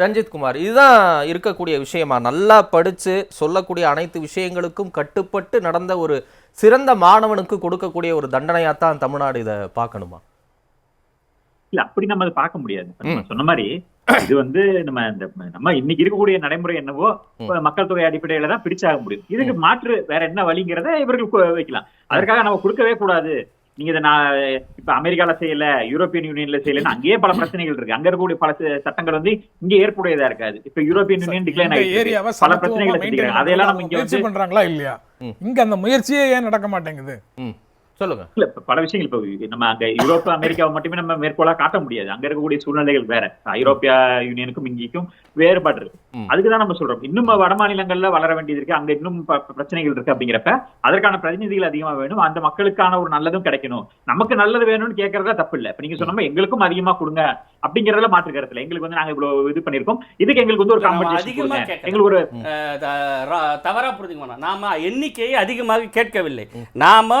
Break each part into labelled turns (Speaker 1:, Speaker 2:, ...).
Speaker 1: ரஞ்சித் குமார் இதுதான் இருக்கக்கூடிய விஷயமா? நல்லா படிச்சு சொல்லக்கூடிய அனைத்து விஷயங்களுக்கும் கட்டுப்பட்டு நடந்த ஒரு சிறந்த மாணவனுக்கு கொடுக்கக்கூடிய ஒரு தண்டனையாத்தான் தமிழ்நாடு இதை பார்க்கணுமா?
Speaker 2: இல்ல அப்படி நம்ம அதை பார்க்க முடியாது. சொன்ன மாதிரி இது வந்து நம்ம இந்த நம்ம இன்னைக்கு இருக்கக்கூடிய நடைமுறை என்னவோ மக்கள் தொகை அடிப்படையில தான் பிரிச்சாக முடியும். இதுக்கு மாற்று வேற என்ன வழிங்கிறத இவர்கள் வைக்கலாம். அதற்காக நம்ம கொடுக்கவே கூடாது. நீங்க இதை நான் இப்ப அமெரிக்கால செய்யல யூரோப்பியன் யூனியன்ல செய்யலன்னு அங்கேயே பல பிரச்சனைகள் இருக்கு. அங்க இருக்கக்கூடிய பல சட்டங்கள் வந்து இங்க ஏற்புடையதா இருக்காது. இப்ப யூரோப்பியன் யூனியன் டிக்ளைன் ஆயிடுச்சு. பல பிரச்சனைகளை அதையெல்லாம் நம்ம இங்க
Speaker 3: பண்றாங்களா இல்லையா. இங்க அந்த முயற்சியே ஏன் நடக்க மாட்டேங்குது?
Speaker 1: சொல்லுங்க.
Speaker 2: இல்ல பல விஷயங்கள் இப்ப நம்ம அங்க யூரோப் அமெரிக்காவை மட்டுமே நம்ம மேற்கோளா காட்ட முடியாது. அங்க இருக்கக்கூடிய சூழ்நிலைகள் வேற. ஐரோப்பிய யூனியனுக்கும் இங்கேயும் வேறுபாடு இருக்கு. அதுக்குதான் நம்ம சொல்றோம். இன்னும் வட மாநிலங்கள்ல வளர வேண்டியது இருக்கு. அங்க இன்னும் பிரச்சனைகள் இருக்கு அப்படிங்கிறப்ப அதற்கான பிரதிநிதிகள் அதிகமா வேணும். அந்த மக்களுக்கான ஒரு நல்லதும் கிடைக்கணும். நமக்கு நல்லது வேணும்னு கேட்கறதா தப்பு இல்ல. இப்ப நீங்க சொன்ன எங்களுக்கும் அதிகமா கொடுங்க அப்படிங்கறதுல மாற்று கருத்துல எங்களுக்கு வந்து நாங்க இவ்வளவு இது பண்ணிருக்கோம் இதுக்கு எங்களுக்கு வந்து ஒரு
Speaker 4: கேட்கல.
Speaker 2: எங்களுக்கு ஒரு
Speaker 4: தவறா புரிஞ்சுக்க வேணாம் நாம எண்ணிக்கையை அதிகமாக கேட்கவில்லை. நாம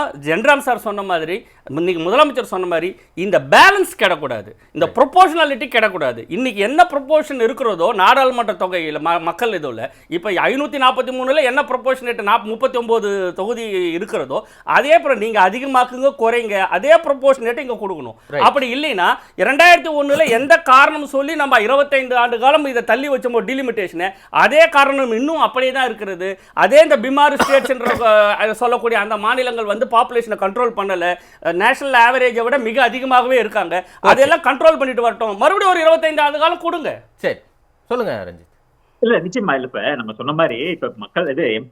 Speaker 4: சார் சொன்ன மாதிரி இன்னைக்கு முதலமைச்சர் சொன்ன மாதிரி இந்த பேலன்ஸ் கிடக்கூடாது. இந்த ப்ரொபோஷனாலிட்டி கிடக்கூடாது. இன்னைக்கு என்ன ப்ரொபோஷன் இருக்கிறதோ நாடாளுமன்ற தொகையில் ம மக்கள் இதுல இப்போ ஐநூற்றி நாற்பத்தி மூணுல என்ன ப்ரொபோஷனேட் நாப் முப்பத்தி ஒம்பது தொகுதி இருக்கிறதோ அதே அப்புறம் நீங்க அதிகமாக்குங்க குறைங்க அதே ப்ரொபோஷனேட் இங்க கொடுக்கணும். அப்படி இல்லைன்னா இரண்டாயிரத்தி ஒண்ணுல எந்த காரணம் சொல்லி நம்ம இருபத்தைந்து ஆண்டு காலம் இதை தள்ளி வச்சோமோ டிலிமிட்டேஷனை அதே காரணம் இன்னும் அப்படியே தான் இருக்கிறது. அதே இந்த பிமார் ஸ்டேட்ஸ் சொல்லக்கூடிய அந்த மாநிலங்கள் வந்து பாப்புலேஷனை கண்ட்ரோல் பண்ணல. நேஷனல் ஆவரேஜை விட மிக அதிகமாகவே இருக்காங்க. அதெல்லாம் கண்ட்ரோல் பண்ணிட்டு வரட்டும். மறுபடியும் ஒரு இருபத்தைந்து ஆண்டு காலம் கொடுங்க.
Speaker 1: சரி. சொல்லுங்க ரஞ்சித்.
Speaker 2: இல்ல நிச்சயமா இல்ல இப்ப நம்ம சொன்ன மாதிரி இப்ப மக்கள் இது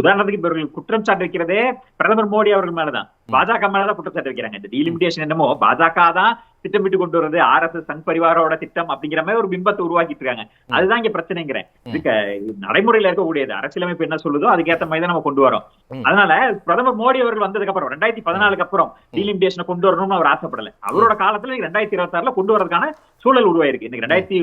Speaker 2: உதாரணத்துக்கு இப்ப குற்றம் சாட்டு வைக்கிறதே பிரதமர் மோடி அவர்கள் மேலதான். பாஜக மேலதான் குற்றம் சாட்டு வைக்கிறாங்க இந்த டீலிமிட்டேஷன் என்னமோ பாஜக தான் திட்டமிட்டு கொண்டு வருது ஆர் எஸ் எஸ் சங் பரிவாரோட திட்டம் அப்படிங்கிற மாதிரி ஒரு பிம்பத்தை உருவாக்கிட்டு இருக்காங்க. அதுதான் இங்க பிரச்சனைங்கிறேன். இதுக்கு நடைமுறையில இருக்கக்கூடியது. அரசியலமைப்பு என்ன சொல்லுதோ அதுக்கேத்த மாதிரி தான் நம்ம கொண்டு வரோம். அதனால பிரதமர் மோடி அவர்கள் வந்ததுக்கு அப்புறம் ரெண்டாயிரத்தி பதினாலுக்கு அப்புறம் டீலிமிட்டேஷனை கொண்டு வரணும்னு அவர் ஆசைப்படல. அவரோட காலத்துல ரெண்டாயிரத்தி இருபத்தி ஆறுல கொண்டு வரதுக்கான சூழல் உருவாயிருக்கு. இன்னைக்கு ரெண்டாயிரத்தி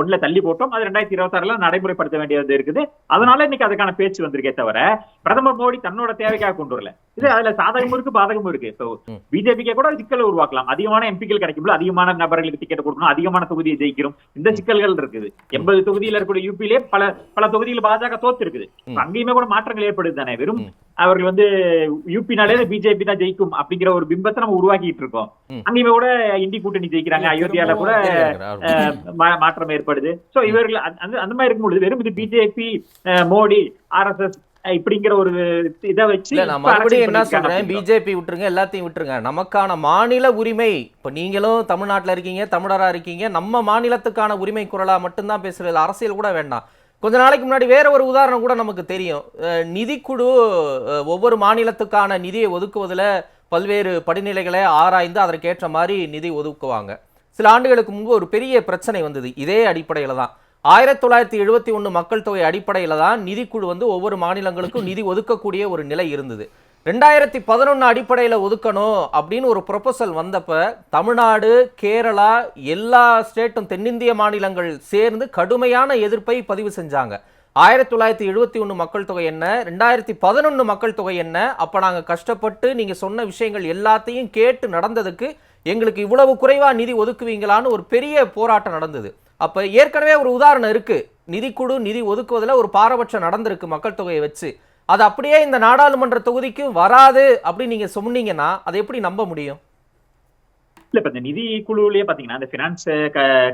Speaker 2: ஒண்ணுல தள்ளி போட்டோம். அது ரெண்டாயிரத்தி இருபத்தி ஆறுல நடைமுறைப்படுத்த வேண்டியது இருக்குது. அதனால இன்னைக்கு அதுக்கான பேச்சு வந்திருக்கே தவிர பிரதமர் மோடி தன்னோட தேவைக்காக கொண்டு வரல. இது அதுல சாதகமும் இருக்கு பாதகமும் இருக்கு.
Speaker 1: ம்.
Speaker 2: பிஜேபிக்கே கூட சிக்கலை உருவாக்கலாம். அதிகமான எம்பிக்கள் கிடைக்கும்போது அதிகமான நபர்களுக்கு டிக்கெட் கொடுக்கணும் அதிகமான தொகுதியை ஜெயிக்கிறோம். இந்த சிக்கல்கள் இருக்குது. எண்பது தொகுதியில இருக்கக்கூடிய யூபிலே பல பல தொகுதியில் பாஜக தோத்து இருக்குது. அங்கேயுமே கூட மாற்றங்கள் ஏற்படுது தானே. வெறும். அவர்கள் வந்து யூபினாலே பிஜேபி தான் ஜெயிக்கும் அப்படிங்கிற ஒரு பிம்பத்தை நம்ம உருவாக்கிட்டு இருக்கோம். அங்கேயுமே கூட இந்தி கூட்டணி ஜெயிக்கிறாங்க. அயோத்தியால கூட மாற்றம் ஏற்படுது. சோ இவர்கள் அந்த மாதிரி இருக்கும்பொழுது வெறும் இது பிஜேபி மோடி ஆர்எஸ்எஸ் இப்படிங்கிற ஒரு இதை வச்சு
Speaker 1: நான் மறுபடியும் என்ன சொல்றேன். பிஜேபி விட்டுருங்க எல்லாத்தையும் விட்டுருங்க. நமக்கான மாநில உரிமை இப்ப நீங்களும் தமிழ்நாட்டுல இருக்கீங்க தமிழரா இருக்கீங்க நம்ம மாநிலத்துக்கான உரிமை குரலா மட்டும்தான் பேசுறது. அரசியல் கூட வேண்டாம். கொஞ்ச நாளைக்கு முன்னாடி வேற ஒரு உதாரணம் கூட நமக்கு தெரியும். நிதிக்குழு ஒவ்வொரு மாநிலத்துக்கான நிதியை ஒதுக்குவதில் பல்வேறு படிநிலைகளை ஆராய்ந்து அதற்கேற்ற மாதிரி நிதி ஒதுக்குவாங்க. சில ஆண்டுகளுக்கு முன்பு ஒரு பெரிய பிரச்சனை வந்தது. இதே அடிப்படையில் தான். ஆயிரத்தி தொள்ளாயிரத்தி எழுபத்தி ஒன்று மக்கள் தொகை அடிப்படையில் தான் நிதிக்குழு வந்து ஒவ்வொரு மாநிலங்களுக்கும் நிதி ஒதுக்கக்கூடிய ஒரு நிலை இருந்தது. ரெண்டாயிரத்தி பதினொன்று அடிப்படையில் ஒதுக்கணும் அப்படின்னு ஒரு ப்ரொபோசல் வந்தப்ப தமிழ்நாடு கேரளா எல்லா ஸ்டேட்டும் தென்னிந்திய மாநிலங்கள் சேர்ந்து கடுமையான எதிர்ப்பை பதிவு செஞ்சாங்க. ஆயிரத்தி தொள்ளாயிரத்தி எழுபத்தி ஒன்று மக்கள் தொகை என்ன ரெண்டாயிரத்தி பதினொன்று மக்கள் தொகை என்ன அப்போ நாங்கள் கஷ்டப்பட்டு நீங்கள் சொன்ன விஷயங்கள் எல்லாத்தையும் கேட்டு நடந்ததுக்கு எங்களுக்கு இவ்வளவு குறைவாக நிதி ஒதுக்குவீங்களான்னு ஒரு பெரிய போராட்டம் நடந்தது. அப்போ ஏற்கனவே ஒரு உதாரணம் இருக்கு. நிதிக்குழு நிதி ஒதுக்குவதில் ஒரு பாரபட்சம் நடந்திருக்கு மக்கள் தொகையை வச்சு. அது அப்படியே இந்த நாடாளுமன்ற தொகுதிக்கு வராது அப்படின்னு நீங்க சொன்னீங்கன்னா அதை எப்படி நம்ப முடியும்?
Speaker 2: இல்ல இப்ப இந்த நிதி குழுலயே பாத்தீங்கன்னா இந்த பினான்ஸ்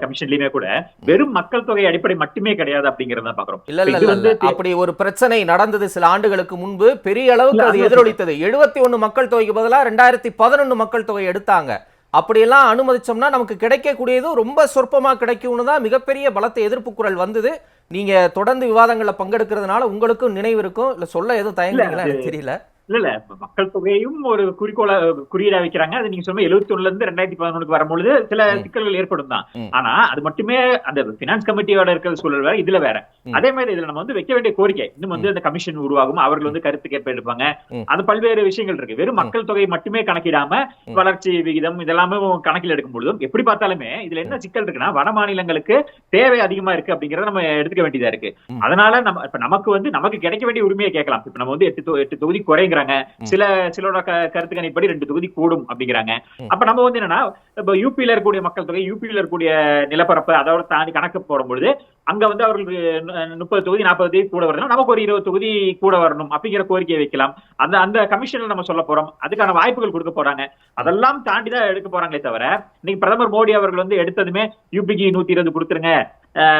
Speaker 2: கமிஷன்லயுமே கூட வெறும் மக்கள் தொகை அடிப்படை மட்டுமே கிடையாது அப்படிங்கறத பாக்குறோம்.
Speaker 1: இல்ல இல்ல அப்படி ஒரு பிரச்சனை நடந்தது சில ஆண்டுகளுக்கு முன்பு. பெரிய அளவுக்கு அது எதிரொலித்தது. எழுபத்தி ஒண்ணு மக்கள் தொகைக்கு பதிலா ரெண்டாயிரத்தி பதினொன்னு மக்கள் தொகை எடுத்தாங்க. அப்படியெல்லாம் அனுமதிச்சோம்னா நமக்கு கிடைக்கக்கூடியது ரொம்ப சொற்பமா கிடைக்கும்னு தான் மிகப்பெரிய பலத்த எதிர்ப்பு குரல் வந்தது. நீங்க தொடர்ந்து விவாதங்கள்ல பங்கெடுக்கிறதுனால உங்களுக்கும் நினைவு இருக்கும். இல்ல சொல்ல எதுவும் தயங்குறீங்களா எனக்கு தெரியல.
Speaker 2: இல்ல இல்ல. மக்கள் தொகையும் ஒரு குறிக்கோளா குறியீடா வைக்கிறாங்க. அது நீங்க சொன்ன எழுபத்தி ஒண்ணுல இருந்து ரெண்டாயிரத்தி பதினொன்னுக்கு வரும்பொழுது சில. சிக்கல்கள் ஏற்படும் தான். ஆனா அது மட்டுமே அந்த பினான்ஸ் கமிட்டியோட இருக்கிற சூழல் வேற இதுல வேற. அதே மாதிரி இதுல நம்ம வந்து வைக்க வேண்டிய கோரிக்கை. இன்னும் வந்து அந்த கமிஷன் உருவாகும்? அவர்கள் வந்து கருத்து கேட்ப எடுப்பாங்க. அது பல்வேறு விஷயங்கள் இருக்கு. வெறும் மக்கள் தொகை மட்டுமே கணக்கிடாம. வளர்ச்சி விகிதம் இதெல்லாமே கணக்கில் எடுக்கும் பொழுதும் எப்படி பார்த்தாலுமே இதுல என்ன சிக்கல் இருக்குன்னா வட மாநிலங்களுக்கு தேவை அதிகமா இருக்கு அப்படிங்கறத நம்ம எடுத்துக்க வேண்டியதா இருக்கு. அதனால நம்ம இப்ப நமக்கு வந்து நமக்கு கிடைக்க வேண்டிய உரிமையை கேட்கலாம். இப்ப நம்ம வந்து எட்டு எட்டு தொகுதி குறைங்கிற அப்படிங்கிறாங்க. சில சிலரோட க- கருத்து கணிப்படி ரெண்டு தொகுதி கூடும் அப்படிங்கிறாங்க. அப்ப நம்ம வந்து என்னன்னா இப்ப யூபியில இருக்கக்கூடிய மக்கள் தொகை யூபியில இருக்கக்கூடிய நிலப்பரப்பு அதோட தாண்டி கணக்கு போடும்பொழுது அங்க வந்து அவர்களுக்கு முப்பது தொகுதி நாற்பது தொகுதி கூட வரணும். நமக்கு ஒரு இருபது தொகுதி கூட வரணும் அப்படிங்கிற கோரிக்கையை வைக்கலாம். அந்த அந்த கமிஷன்ல நம்ம சொல்ல போறோம். அதுக்கான வாய்ப்புகள் கொடுக்க போறாங்க. அதெல்லாம் தாண்டி தான் எடுக்க போறாங்களே தவிர இன்னைக்கு பிரதமர் மோடி அவர்கள் வந்து எடுத்ததுமே யூபிக்கு நூத்தி இருபது கொடுத்துருங்க.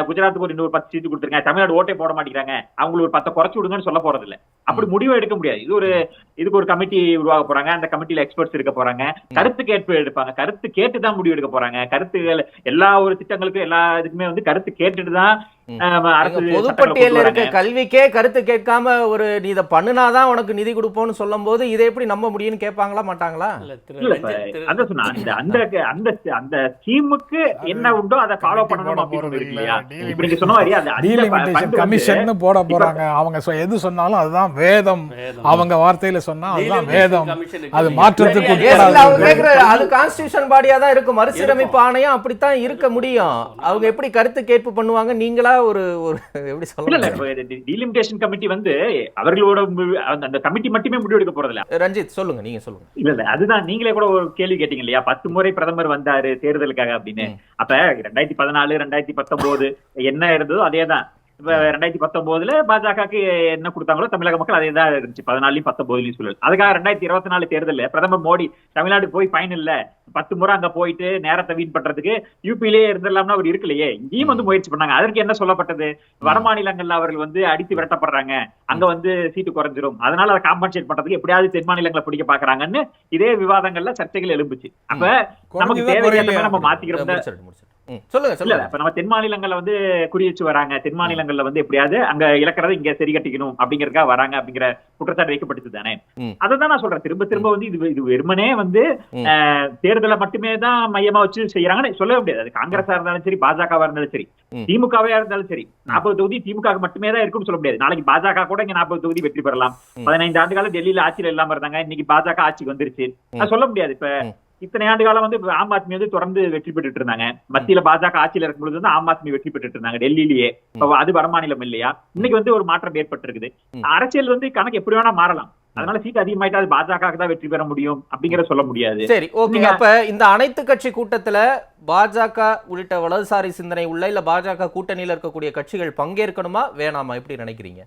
Speaker 2: குஜராத்துக்கு ஒரு இன்னொரு பத்து சீட்டு கொடுத்துருங்க. தமிழ்நாடு ஓட்டே போட மாட்டேங்கிறாங்க. அவங்களுக்கு ஒரு பத்தை குறைச்சு விடுங்கன்னு சொல்ல போறது இல்ல அப்படி முடிவு எடுக்க முடியாது. இது ஒரு இதுக்கு ஒரு கமிட்டி உருவாக போறாங்க. அந்த கமிட்டில எக்ஸ்பர்ட்ஸ் இருக்க போறாங்க. கருத்து கேட்பு எடுப்பாங்க. கருத்து கேட்டு தான் முடிவு எடுக்க போறாங்க. கருத்துகள் எல்லா ஒரு திட்டங்களுக்கும் எல்லா இதுக்குமே வந்து கருத்து கேட்டுட்டு தான் கொண்டு
Speaker 1: இருக்க. கல்விக்கே கருத்து கேட்காம ஒரு நீ இதை பண்ணுனாதான் உனக்கு நிதி கொடுப்போம்னு சொல்லும் போது இதை எப்படி நம்ப முடியும்னு கேட்பாங்களா மாட்டாங்களா?
Speaker 2: அந்த அந்த அந்த அந்த ஸ்கீமுக்கு என்ன உண்டோ அதை ஃபாலோ பண்ணணும்
Speaker 3: போட
Speaker 2: அப்படின்னு இருக்கு
Speaker 3: இல்ல.
Speaker 2: இல்லையா நீங்க சொன்ன மாதிரி அந்த
Speaker 3: கமிஷன் போட போறாங்க. அவங்க சொ- எது சொன்னாலும் அதுதான் வேதம். அவங்க வார்த்தையில சொன்னா அதுதான் வேதம்.
Speaker 4: இருக்கு.
Speaker 3: அது மாற்றத்துக்கு
Speaker 1: அது கான்ஸ்டிடியூஷன் பாடியா தான் இருக்கும். மறுசீரமைப்பு ஆணையம் அப்படித்தான் இருக்க முடியும். அவங்க எப்படி கருத்து கேட்பு பண்ணுவாங்க? நீங்களா ஒரு ஒரு எப்படி சொல்ல
Speaker 2: டீலிமிட்டேஷன் கமிட்டி வந்து அவர்களோட அந்த- கமிட்டி மட்டுமே முடிவு எடுக்க போறது இல்ல
Speaker 1: ரஞ்சித் சொல்லுங்க நீங்க சொல்லுங்க.
Speaker 2: இல்ல இல்ல அதுதான் நீங்களே கூட ஒரு கேள்வி கேட்டீங்க இல்லையா? பத்து முறை பிரதமர் வந்தாரு தேர்தலுக்காக அப்படின்னு. அப்ப ரெண்டாயிரத்தி பதினாலு ரெண்டாயிரத்தி பத்தொன்பது என்ன இருந்ததோ அதேதான். இப்ப ரெண்டாயிரத்தி பத்தொன்பதுல பாஜகக்கு என்ன கொடுத்தாங்களோ தமிழக மக்கள் அதே தான் இருந்துச்சு. பதினாலையும் பத்தொன்பதுலயும் சூழல் அதுக்காக ரெண்டாயிரத்தி இருபத்தி நாலு தேர்தல்ல பிரதமர் மோடி தமிழ்நாடு போய் பயன் இல்ல. பத்து முறை அங்க போயிட்டு நேரத்தை வீண் பண்றதுக்கு யூபிலேயே இருந்திடலாம்னு அவர் இருக்கலையே. இங்கேயும் வந்து முயற்சி பண்ணாங்க. அதற்கு என்ன சொல்லப்பட்டது? வட மாநிலங்கள்ல அவர்கள் வந்து அடித்து விரட்டப்படுறாங்க. அங்க வந்து சீட்டு குறைஞ்சிரும். அதனால அதை காம்பன்சேட் பண்றதுக்கு எப்படியாவது தென் மாநிலங்களை பிடிக்க பாக்குறாங்கன்னு இதே விவாதங்கள்ல சர்ச்சைகள் எழும்புச்சு. அப்ப நமக்கு தேவையான? நம்ம மாத்திக்கிறோம்
Speaker 1: சொல்லுங்க சொல்லுங்க.
Speaker 2: இப்ப நம்ம தென் மாநிலங்கள்ல வந்து குறி வச்சு வராங்க. தென் மாநிலங்கள்ல வந்து எப்படியாவது அங்க இழக்கிறத இங்க சரி கட்டிக்கணும் அப்படிங்கறதுக்காக வராங்க அப்படிங்கிற குற்றச்சாட்டு வைக்கப்பட்டது தானே. அததான் நான் சொல்றேன். திரும்ப திரும்ப வந்து இது இது வெறுமனே வந்து தேர்தலை மட்டுமே தான் மையமா வச்சு செய்யறாங்கன்னு சொல்லவே முடியாது. அது காங்கிரஸா இருந்தாலும் சரி பாஜகவா இருந்தாலும் சரி. திமுகவா இருந்தாலும் சரி நாற்பது தொகுதி திமுக மட்டுமே தான் இருக்கும்னு சொல்ல முடியாது. நாளைக்கு பாஜக கூட இங்க நாற்பது தொகுதி வெற்றி பெறலாம். பதினைந்து ஆண்டு காலம் டெல்லியில ஆட்சியில இல்லாம இருந்தாங்க. இன்னைக்கு பாஜக ஆட்சிக்கு வந்துருச்சு. அது சொல்ல முடியாது. இப்ப. இத்தனை ஆண்டு காலம் வந்து ஆம் ஆத்மி வந்து தொடர்ந்து வெற்றி பெற்றுட்டு இருந்தாங்க. மத்தியில பாஜக ஆட்சியில இருக்கும் பொழுது வந்து ஆம் ஆத்மி வெற்றி பெற்றுட்டு இருந்தாங்க டெல்லியிலேயே. அது வடமாநிலம் இல்லையா? இன்னைக்கு வந்து ஒரு மாற்றம் ஏற்பட்டிருக்குது. அரசியல் வந்து கணக்கு எப்படி வேணா மாறலாம். அதனால சீட் அதிகமாயிட்டா அது பாஜக தான் வெற்றி பெற முடியும் அப்படிங்கிற சொல்ல முடியாது.
Speaker 1: சரி ஓகே அப்ப இந்த அனைத்து கட்சி கூட்டத்துல பாஜக உள்ளிட்ட வலதுசாரி சிந்தனை உள்ள இல்ல பாஜக கூட்டணியில இருக்கக்கூடிய கட்சிகள் பங்கேற்கணுமா வேணாமா? எப்படி நினைக்கிறீங்க?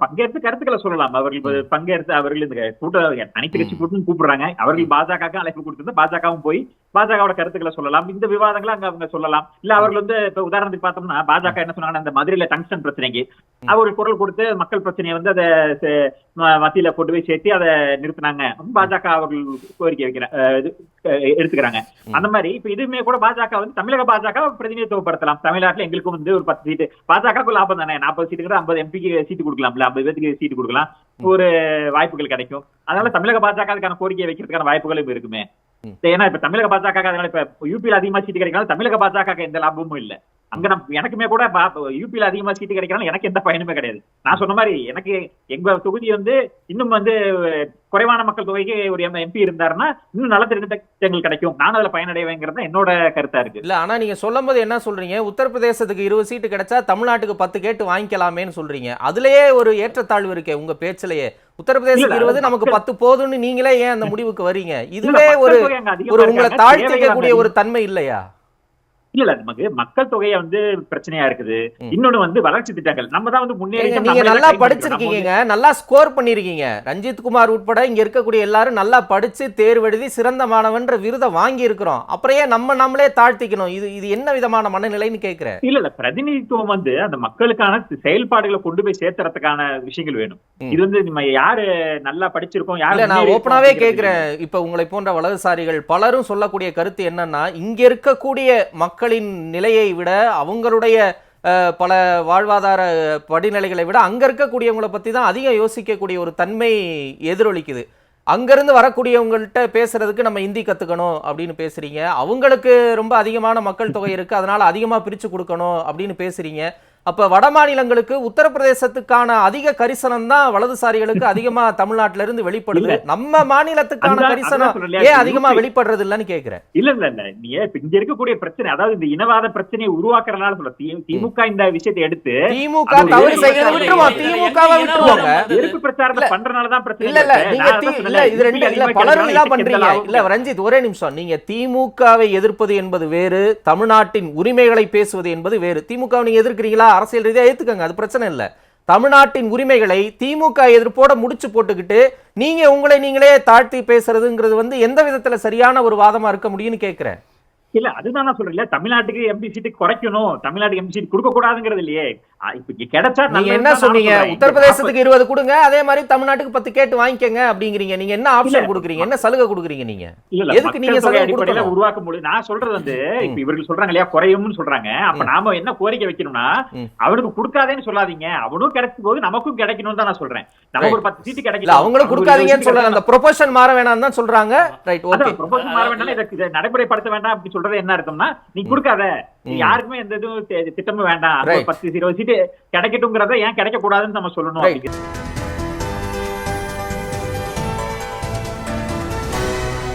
Speaker 2: பங்கேற்று கருத்துக்களை சொல்லலாம். அவர்கள் பங்கேற்று அவர்கள் இந்த கூட்ட அனைத்து கட்சி கூட்டம் கூப்பிடுறாங்க. அவர்கள் பாஜக அழைப்பு கொடுத்திருந்தா பாஜகவும் போய் பாஜகவோட கருத்துக்களை சொல்லலாம். இந்த விவாதங்களை அங்க அவங்க சொல்லலாம். இல்ல அவர்கள் வந்து இப்ப உதாரணத்துக்கு பார்த்தோம்னா பாஜக என்ன சொன்னாங்கன்னா அந்த மதுரையில டங்ஸ்டன் பிரச்சனைக்கு. அவர் குரல் கொடுத்து மக்கள் பிரச்சனையை வந்து அதை மத்தியில கொண்டு போய் சேர்த்து அதை நிறுத்தினாங்க. பாஜக அவர்கள் கோரிக்கை வைக்கிற எடுத்துக்கிறாங்க. அந்த மாதிரி இப்ப இதுவுமே கூட பாஜக வந்து தமிழக பாஜக பிரதிநிதித்துவப்படுத்தலாம். தமிழ்நாட்டுல எங்களுக்கும் வந்து ஒரு பத்து சீட்டு. பாஜக லாபம் தானே? நாற்பது சீட்டுக்கு ஐம்பது எம்பிக்கு சீட்டு கொடுக்கலாம்ல? ஐம்பது பேருக்கு சீட்டு கொடுக்கலாம். ஒரு வாய்ப்புகள் கிடைக்கும். அதனால தமிழக பாஜக அதுக்கான கோரிக்கை வைக்கிறதுக்கான வாய்ப்புகளும் இருக்குமே. ஏன்னா இப்ப தமிழக பாஜக அதனால இப்ப யூபியில அதிகமா சீட்டு கிடைக்கலாம் தமிழக பாஜக எந்த லாபமும் இல்ல. அங்க நம்ம எனக்குமே கூட யூபியில அதிகமா சீட்டு கிடைக்கிறாலும் எனக்கு எந்த பயனுமே கிடையாது. நான் சொன்ன மாதிரி எனக்கு எங்க தொகுதி வந்து இன்னும் வந்து குறைவான மக்கள் தொகைக்கு ஒரு எம்பி இருந்தாருன்னா இன்னும் நல்ல திட்டங்கள் கிடைக்கும். நான் அதுல பயனடைவேங்கிறது என்னோட கருத்தா இருக்கு.
Speaker 1: இல்ல ஆனா நீங்க சொல்லும் போது என்ன சொல்றீங்க? உத்தரப்பிரதேசத்துக்கு இருபது சீட்டு கிடைச்சா தமிழ்நாட்டுக்கு பத்து கேட்டு வாங்கிக்கலாமேன்னு சொல்றீங்க. அதுலயே ஒரு ஏற்றத்தாழ்வு இருக்கே உங்க பேச்சிலேயே. உத்தரப்பிரதேசத்துக்கு இருபது நமக்கு பத்து போதும்னு நீங்களே ஏன் அந்த முடிவுக்கு வரீங்க? இதுவே ஒரு உங்களை தாழ்த்திக்கக்கூடிய
Speaker 2: தேவைகள்
Speaker 1: ஒரு தன்மை இல்லையா?
Speaker 2: இல்ல நமக்கு மக்கள் தொகையை வந்து பிரச்சனையா இருக்குது. இன்னொன்னு வந்து வளர்ச்சி திட்டங்கள். நம்ம தான் வந்து முன்னேறி
Speaker 1: நீங்க நல்லா படிச்சிருக்கீங்க. நல்லா ஸ்கோர் பண்ணிருக்கீங்க. ரஞ்சித் குமார் உட்பட இங்க இருக்கக்கூடிய எல்லாரும் நல்லா படிச்சு தேர்வு எழுதி சிறந்த மாணவன்ற விருதை வாங்கி இருக்கிறோம் அப்புறம் ஏன் நம்ம நம்மளே தாழ்த்திக்கணும்? இது இது என்ன விதமான மனநிலைன்னு கேக்குறேன்.
Speaker 2: இல்ல இல்ல. பிரதிநிதித்துவம் வந்து அந்த மக்களுக்கான செயல்பாடுகளை கொண்டு போய் சேர்த்துறதுக்கான விஷயங்கள் வேணும். இது வந்து நம்ம யாரு நல்லா படிச்சிருக்கோம் யாரு
Speaker 1: நான் ஓப்பனாவே கேக்குறேன். இப்ப உங்களை போன்ற வலதுசாரிகள் பலரும் சொல்லக்கூடிய கருத்து என்னன்னா இங்க இருக்கக்கூடிய மக்களின் நிலையை விட அவங்களுடைய பல வாழ்வாதார படிநிலைகளை விட அங்கே இருக்கக்கூடியவங்களை பற்றி தான் அதிகம் யோசிக்கக்கூடிய ஒரு தன்மை எதிரொலிக்குது. அங்கேருந்து வரக்கூடியவங்கள்ட்ட பேசுகிறதுக்கு நம்ம ஹிந்தி கற்றுக்கணும் அப்படின்னு பேசுகிறீங்க அவங்களுக்கு ரொம்ப அதிகமான மக்கள் தொகை இருக்குது அதனால் அதிகமாக பிரித்து கொடுக்கணும் அப்படின்னு பேசுகிறீங்க அப்ப வட மாநிலங்களுக்கு உத்தரப்பிரதேசத்துக்கான அதிக கரிசனம் தான் வலதுசாரிகளுக்கு அதிகமா தமிழ்நாட்டுல இருந்து வெளிப்படுது.
Speaker 2: இல்ல.
Speaker 1: நம்ம மாநிலத்துக்கான கரிசனம் ஏன் அதிகமா வெளிப்படுறது இல்லைன்னு கேக்குறேன்.
Speaker 2: இல்ல இல்ல இல்ல. நீ இப்ப இங்க இருக்கக்கூடிய பிரச்சனை அதாவது இந்த இனவாத பிரச்சனையை உருவாக்குறதுனால சொல்ற தி- திமுக இந்த விஷயத்தை எடுத்து
Speaker 1: திமுக தவறு
Speaker 2: ஒரு
Speaker 1: செய்யறது விட்டுருவோம். திமுகவை விட்டுருவோங்க.
Speaker 2: எதிர்ப்பு பிரச்சாரத்தை
Speaker 1: இல்ல.
Speaker 2: பண்றதுனாலதான் பிரச்சனை
Speaker 1: இல்ல இல்ல. நீங்க இல்ல. இது ரெண்டு இல்ல பலரும்
Speaker 2: இதுக்கு
Speaker 1: பண்றீங்க. இல்ல ரஞ்சித் ஒரே நிமிஷம். நீங்க திமுகவை எதிர்ப்பது என்பது வேறு தமிழ்நாட்டின் உரிமைகளை பேசுவது என்பது வேறு. திமுக நீங்க எதிர்க்கிறீங்களா? அரசியல் ரீதியாக ஏற்றுக்கங்க அது பிரச்சனை இல்லை. தமிழ்நாட்டின் உரிமைகளை திமுக எதிர்ப்போட முடிச்சு போட்டுக்கிட்டு நீங்க உங்களை நீங்களே தாழ்த்தி பேசுறதுங்கிறது வந்து எந்த விதத்துல சரியான ஒரு வாதமா இருக்க முடியும்னு கேட்கிறேன்
Speaker 2: இல்ல அதுதான் நான் சொல்றேன் தமிழ்நாட்டுக்கு எம்பி சீட்டு குறைக்கணும் தமிழ்நாட்டுக்கு எம்பி சீட் கொடுக்க கூடாதுங்கிறது இல்லையே.
Speaker 1: என்ன சொன்னீங்க? உத்தரப்பிரதேசத்துக்கு இருபது கொடுங்க அதே மாதிரி தமிழ்நாட்டுக்கு பத்து கேட்டு வாங்கிக்கங்க அப்படிங்கிறீங்க. நீங்க என்ன ஆப்ஷன். கொடுக்குறீங்க? என்ன சலுகை கொடுக்குறீங்க நீங்க? எதுக்கு சலுகை
Speaker 2: அடிப்படையில? உருவாக்க முடியும் நான் சொல்றது வந்து
Speaker 1: ம்.
Speaker 2: இப்ப இவர்கள் சொல்றாங்க இல்லையா குறையும்னு சொல்றாங்க. அப்ப. நாம என்ன கோரிக்கை வைக்கணும்னா. அவனுக்கு கொடுக்காதேன்னு சொல்லாதீங்க. அவனும் கிடைக்கும் போது நமக்கும் கிடைக்கணும்னு தான் நான் சொல்றேன். நமக்கு ஒரு பத்து சீட்டு கிடைக்கல
Speaker 1: அவங்களும் கொடுக்காதீங்கன்னு சொல்லல. அந்த ப்ரொபோஷன் மாற வேணாம்னு தான் சொல்றாங்க. ரைட் ஓகே
Speaker 2: மாற வேண்டாம் இதை இதை நடைமுறைப்படுத்த வேண்டாம் அப்படி சொல்றது என்ன அர்த்தம்னா நீ கொடுக்காத. யாருக்குமே எந்த இதுவும் திட்டமும் வேண்டாம். பத்து இருபது சீட்டு கிடைக்கட்டுங்கிறத ஏன் கிடைக்க கூடாதுன்னு நம்ம சொல்லணும்